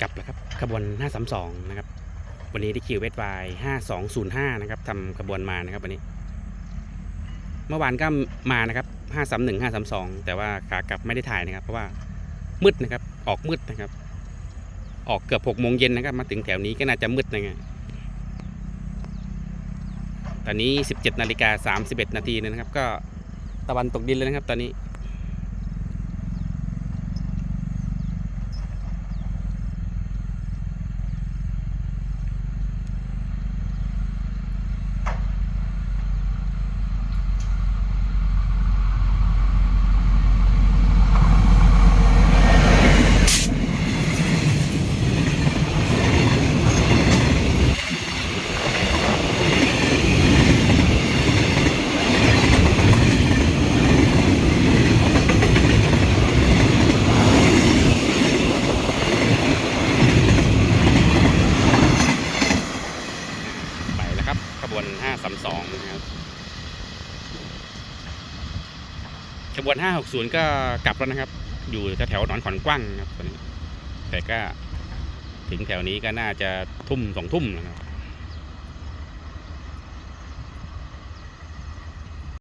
กลับแล้วครับขบวน 532 นะครับ วันนี้ที่คิวเวสไว5205 นะครับทำขบวนมานะครับวันนี้ เมื่อวานก็มานะครับ 531 532 แต่ว่าขากลับไม่ได้ถ่ายนะครับ เพราะว่ามืดนะครับ ออกมืดนะครับ ออกเกือบ6โมงเย็นนะครับ มาถึงแถวนี้ก็น่าจะมืดนะครับตอนนี้ 17นาฬิกา31นาทีนะครับ ก็ตะวันตกดินเลยนะครับ ตอนนี้ ครับขบวน 532 นะครับขบวน 560 ก็กลับแล้วนะครับ อยู่แถวๆหนอนขอนกว้างนะครับตอนนี้แต่ก็ถึงแถวนี้ก็น่าจะทุ่มสองทุ่มนะครับ